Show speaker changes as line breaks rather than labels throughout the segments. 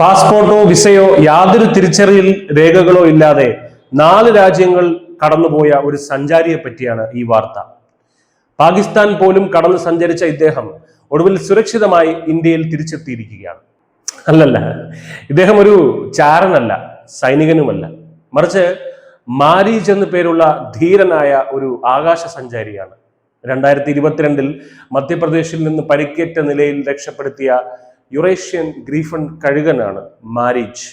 പാസ്പോർട്ടോ വിസയോ യാതൊരു തിരിച്ചറിയൽ രേഖകളോ ഇല്ലാതെ നാല് രാജ്യങ്ങൾ കടന്നുപോയ ഒരു സഞ്ചാരിയെ പറ്റിയാണ് ഈ വാർത്ത. പാകിസ്ഥാൻ പോലും കടന്നു സഞ്ചരിച്ച ഇദ്ദേഹം ഒടുവിൽ സുരക്ഷിതമായി ഇന്ത്യയിൽ തിരിച്ചെത്തിയിരിക്കുകയാണ്. അല്ലല്ല ഇദ്ദേഹം ഒരു ചാരനല്ല സൈനികനുമല്ല. മറിച്ച് മാരീജ് എന്ന പേരുള്ള ധീരനായ ഒരു ആകാശ സഞ്ചാരിയാണ്. രണ്ടായിരത്തി ഇരുപത്തിരണ്ടിൽ മധ്യപ്രദേശിൽ നിന്ന് പരിക്കേറ്റ നിലയിൽ രക്ഷപ്പെടുത്തിയ യുറേഷ്യൻ ഗ്രീഫൺ കഴുകനാണ് മാരിജ്.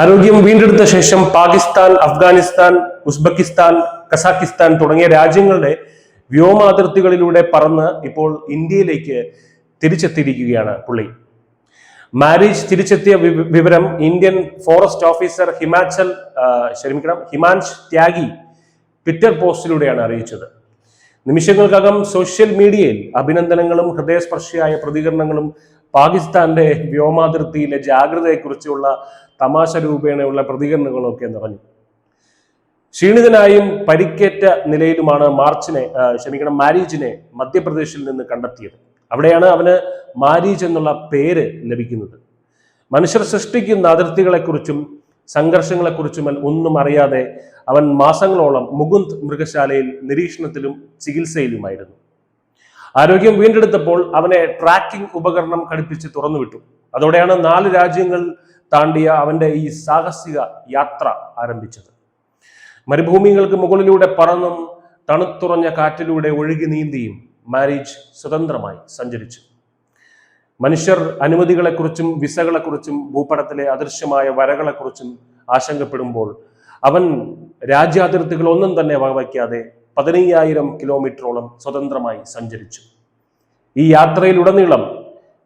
ആരോഗ്യം വീണ്ടെടുത്ത ശേഷം പാകിസ്ഥാൻ അഫ്ഗാനിസ്ഥാൻ ഉസ്ബെക്കിസ്ഥാൻ കസാക്കിസ്ഥാൻ തുടങ്ങിയ രാജ്യങ്ങളുടെ വ്യോമാതിർത്തികളിലൂടെ പറന്ന് ഇപ്പോൾ ഇന്ത്യയിലേക്ക് തിരിച്ചെത്തിയിരിക്കുകയാണ് പുള്ളി. മാരിജ് തിരിച്ചെത്തിയ വിവരം ഇന്ത്യൻ ഫോറസ്റ്റ് ഓഫീസർ ഹിമാചൽ ക്ഷമിക്കണം ഹിമാൻഷ് ത്യാഗി ട്വിറ്റർ പോസ്റ്റിലൂടെയാണ് അറിയിച്ചത്. നിമിഷങ്ങൾക്കകം സോഷ്യൽ മീഡിയയിൽ അഭിനന്ദനങ്ങളും ഹൃദയസ്പർശിയായ പ്രതികരണങ്ങളും പാകിസ്ഥാന്റെ വ്യോമാതിർത്തിയിലെ ജാഗ്രതയെക്കുറിച്ചുള്ള തമാശ രൂപേണയുള്ള പ്രതികരണങ്ങളൊക്കെ നിറഞ്ഞു. ക്ഷീണിതനായും പരിക്കേറ്റ നിലയിലുമാണ് മാർച്ചിനെ ക്ഷമിക്കണം മാരീജിനെ മധ്യപ്രദേശിൽ നിന്ന് കണ്ടെത്തിയത്. അവിടെയാണ് അവന് മാരീജ് എന്നുള്ള പേര് ലഭിക്കുന്നത്. മനുഷ്യർ സൃഷ്ടിക്കുന്ന അതിർത്തികളെക്കുറിച്ചും സംഘർഷങ്ങളെക്കുറിച്ചും ഒന്നും അറിയാതെ അവൻ മാസങ്ങളോളം മുകുന്ദ് മൃഗശാലയിൽ നിരീക്ഷണത്തിലും ചികിത്സയിലുമായിരുന്നു. ആരോഗ്യം വീണ്ടെടുത്തപ്പോൾ അവനെ ട്രാക്കിംഗ് ഉപകരണം ഘടിപ്പിച്ച് തുറന്നുവിട്ടു. അതോടെയാണ് നാല് രാജ്യങ്ങൾ താണ്ടിയ അവന്റെ ഈ സാഹസിക യാത്ര ആരംഭിച്ചത്. മരുഭൂമികൾക്ക് മുകളിലൂടെ പറന്നും തണുത്തുറഞ്ഞ കാറ്റിലൂടെ ഒഴുകി നീന്തിയും മാരീജ് സ്വതന്ത്രമായി സഞ്ചരിച്ചു. മനുഷ്യർ അനുമതികളെക്കുറിച്ചും വിസകളെക്കുറിച്ചും ഭൂപടത്തിലെ അദൃശ്യമായ വരകളെക്കുറിച്ചും ആശങ്കപ്പെടുമ്പോൾ അവൻ രാജ്യാതിർത്തികൾ ഒന്നും തന്നെ വകവയ്ക്കാതെ പതിനയ്യായിരം കിലോമീറ്ററോളം സ്വതന്ത്രമായി സഞ്ചരിച്ചു. ഈ യാത്രയിലുടനീളം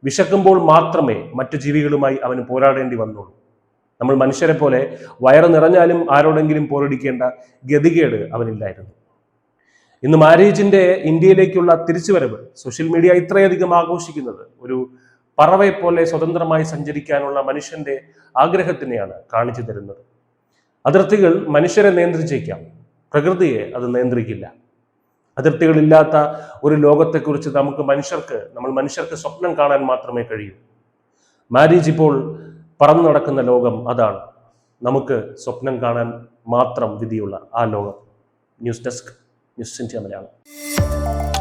വിശക്കുമ്പോൾ മാത്രമേ മറ്റു ജീവികളുമായി അവന് പോരാടേണ്ടി വന്നുള്ളൂ. നമ്മൾ മനുഷ്യരെ പോലെ വയറ് നിറഞ്ഞാലും ആരോടെങ്കിലും പോരടിക്കേണ്ട ഗതികേട് അവനില്ലായിരുന്നു. ഇന്ന് മാരേജിന്റെ ഇന്ത്യയിലേക്കുള്ള തിരിച്ചുവരവ് സോഷ്യൽ മീഡിയ ഇത്രയധികം ആഘോഷിക്കുന്നത് ഒരു പറവയെ പോലെ സ്വതന്ത്രമായി സഞ്ചരിക്കാനുള്ള മനുഷ്യന്റെ ആഗ്രഹത്തിനെയാണ് കാണിച്ചു തരുന്നത്. അതിർത്തികൾ മനുഷ്യരെ നിയന്ത്രിച്ചേക്കാം. പ്രകൃതിയെ അത് നിയന്ത്രിക്കില്ല. അതിർത്തികളില്ലാത്ത ഒരു ലോകത്തെക്കുറിച്ച് നമുക്ക് മനുഷ്യർക്ക് നമ്മൾ മനുഷ്യർക്ക് സ്വപ്നം കാണാൻ മാത്രമേ കഴിയൂ. മാരീജ് ഇപ്പോൾ പറന്നു നടക്കുന്ന ലോകം അതാണ്. നമുക്ക് സ്വപ്നം കാണാൻ മാത്രം വിധിയുള്ള ആ ലോകം. News desk news India Malayalam.